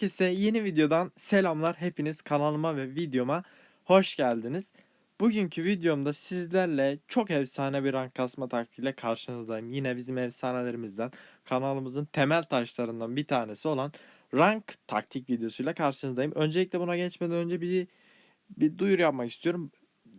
Herkese yeni videodan selamlar. Hepiniz kanalıma ve videoma hoş geldiniz. Bugünkü videomda sizlerle çok efsane bir rank kasma taktiğiyle karşınızdayım. Yine bizim efsanelerimizden, kanalımızın temel taşlarından bir tanesi olan rank taktik videosuyla karşınızdayım. Öncelikle buna geçmeden önce bir bir duyuru yapmak istiyorum.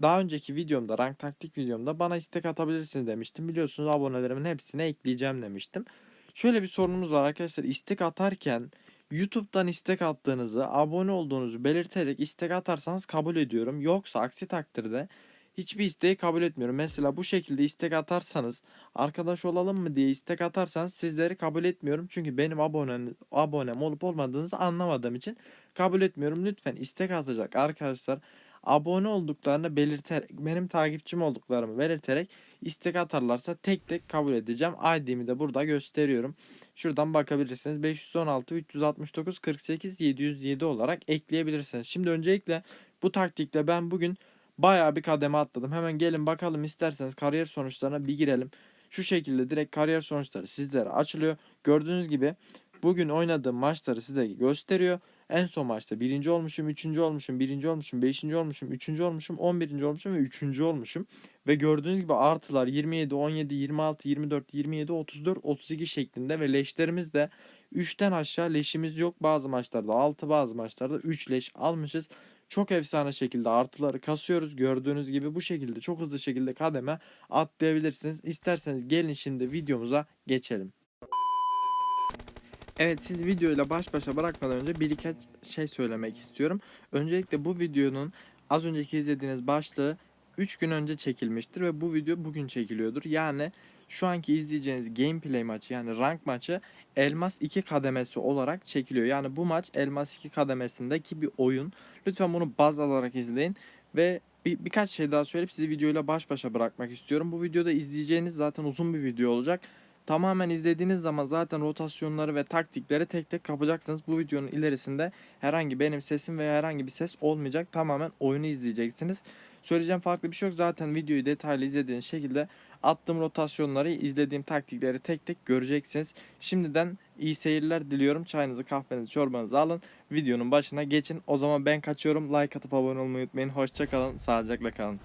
Daha önceki videomda, rank taktik videomda bana istek atabilirsiniz demiştim. Biliyorsunuz abonelerimin hepsine ekleyeceğim demiştim. Şöyle bir sorunumuz var arkadaşlar. İstek atarken YouTube'dan istek attığınızı, abone olduğunuzu belirterek istek atarsanız kabul ediyorum. Yoksa aksi takdirde hiçbir isteği kabul etmiyorum. Mesela bu şekilde istek atarsanız, arkadaş olalım mı diye istek atarsanız sizleri kabul etmiyorum. Çünkü benim abonem, abonem olup olmadığınızı anlamadığım için kabul etmiyorum. Lütfen istek atacak arkadaşlar abone olduklarını belirter benim takipçim olduklarımı belirterek istek atarlarsa tek tek kabul edeceğim. ID'mi de burada gösteriyorum. Şuradan bakabilirsiniz. 516 369 48 707 olarak ekleyebilirsiniz. Şimdi öncelikle bu taktikle ben bugün bayağı bir kademe atladım. Hemen gelin bakalım isterseniz kariyer sonuçlarına bir girelim. Şu şekilde direkt kariyer sonuçları sizlere açılıyor. Gördüğünüz gibi bugün oynadığım maçları size gösteriyor. En son maçta birinci olmuşum, üçüncü olmuşum, birinci olmuşum, beşinci olmuşum, üçüncü olmuşum, on birinci olmuşum ve üçüncü olmuşum. Ve gördüğünüz gibi artılar 27, 17, 26, 24, 27, 34, 32 şeklinde ve leşlerimiz de 3'ten aşağı leşimiz yok. Bazı maçlarda 6, bazı maçlarda 3 leş almışız. Çok efsane şekilde artıları kasıyoruz. Gördüğünüz gibi bu şekilde çok hızlı şekilde kademe atlayabilirsiniz. İsterseniz gelin şimdi videomuza geçelim. Evet siz videoyla baş başa bırakmadan önce bir birkaç şey söylemek istiyorum. Öncelikle bu videonun az önceki izlediğiniz başlığı 3 gün önce çekilmiştir ve bu video bugün çekiliyordur. Yani şu anki izleyeceğiniz gameplay maçı yani rank maçı Elmas 2 kademesi olarak çekiliyor. Yani bu maç Elmas 2 kademesindeki bir oyun. Lütfen bunu baz alarak izleyin ve bir, birkaç şey daha söyleyip sizi videoyla baş başa bırakmak istiyorum. Bu videoda izleyeceğiniz zaten uzun bir video olacak. Tamamen izlediğiniz zaman zaten rotasyonları ve taktikleri tek tek kapacaksınız. Bu videonun ilerisinde herhangi benim sesim veya herhangi bir ses olmayacak. Tamamen oyunu izleyeceksiniz. Söyleyeceğim farklı bir şey yok. Zaten videoyu detaylı izlediğiniz şekilde attığım rotasyonları, izlediğim taktikleri tek tek göreceksiniz. Şimdiden iyi seyirler diliyorum. Çayınızı, kahvenizi, çorbanızı alın. Videonun başına geçin. O zaman ben kaçıyorum. Like atıp abone olmayı unutmayın. Hoşçakalın. Sağlıcakla kalın.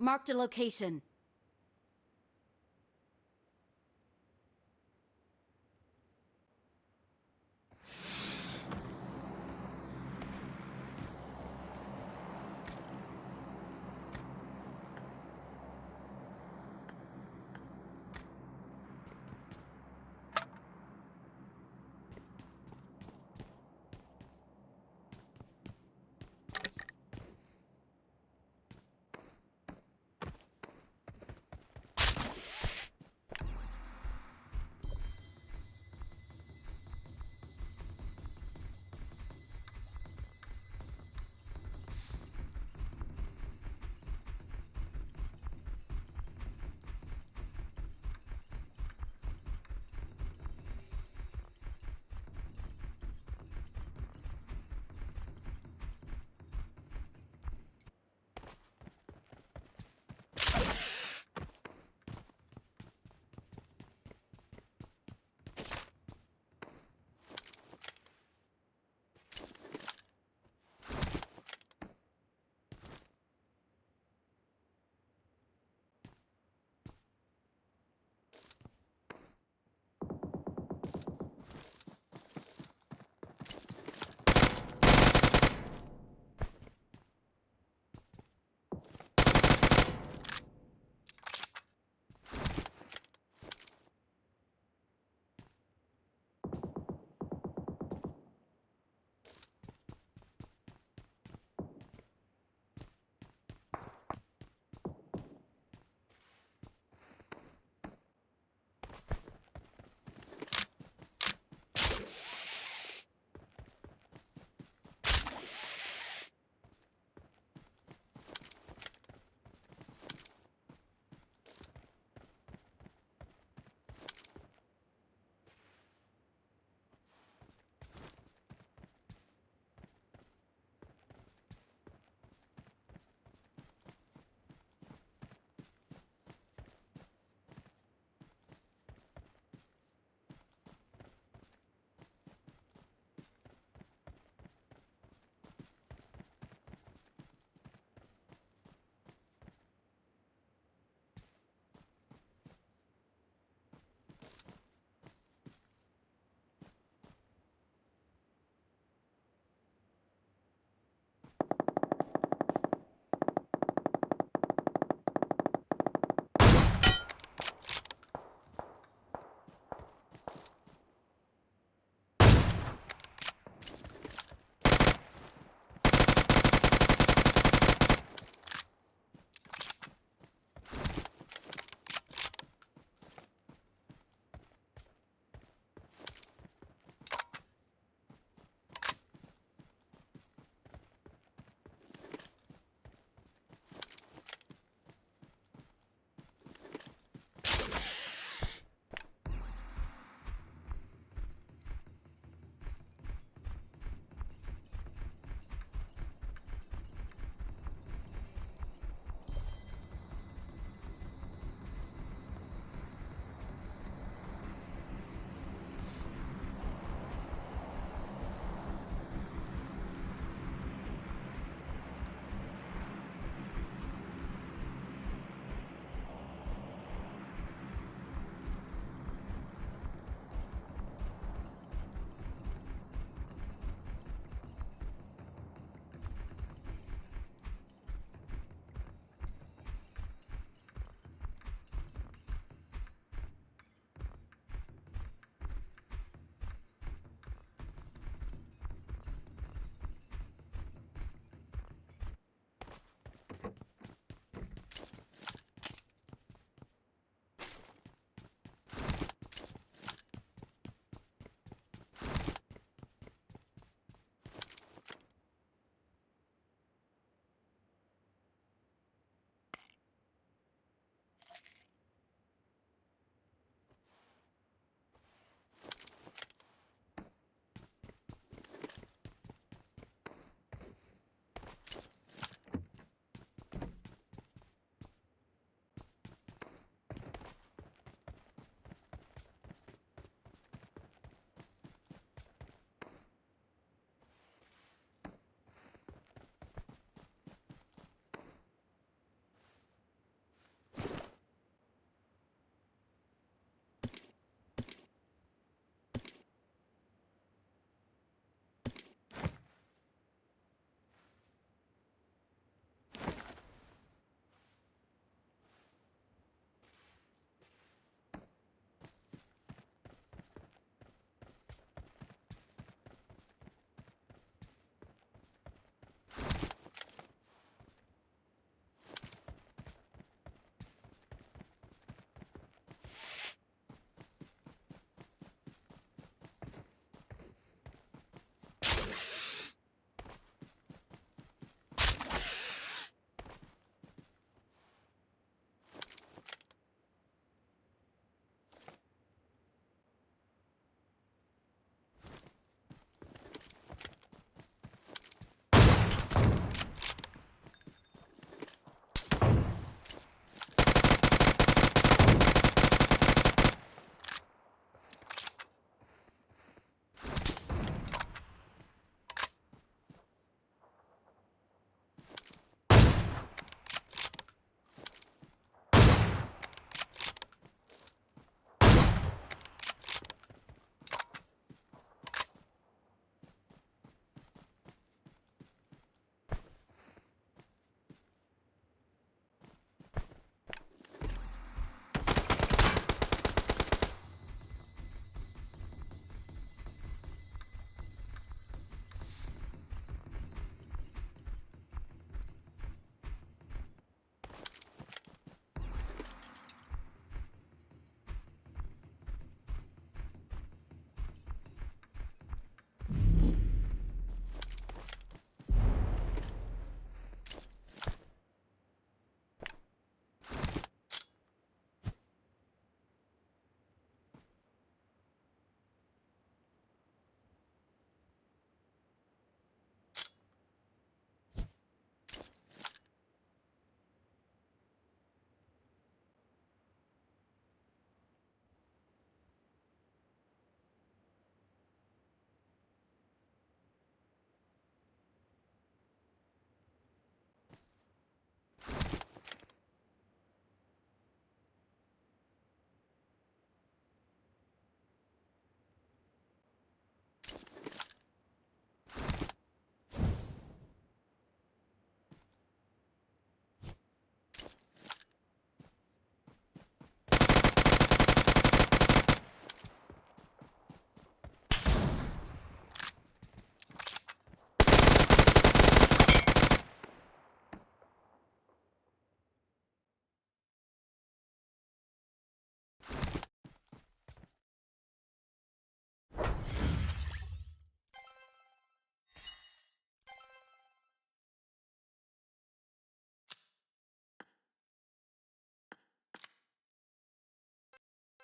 Marked a location.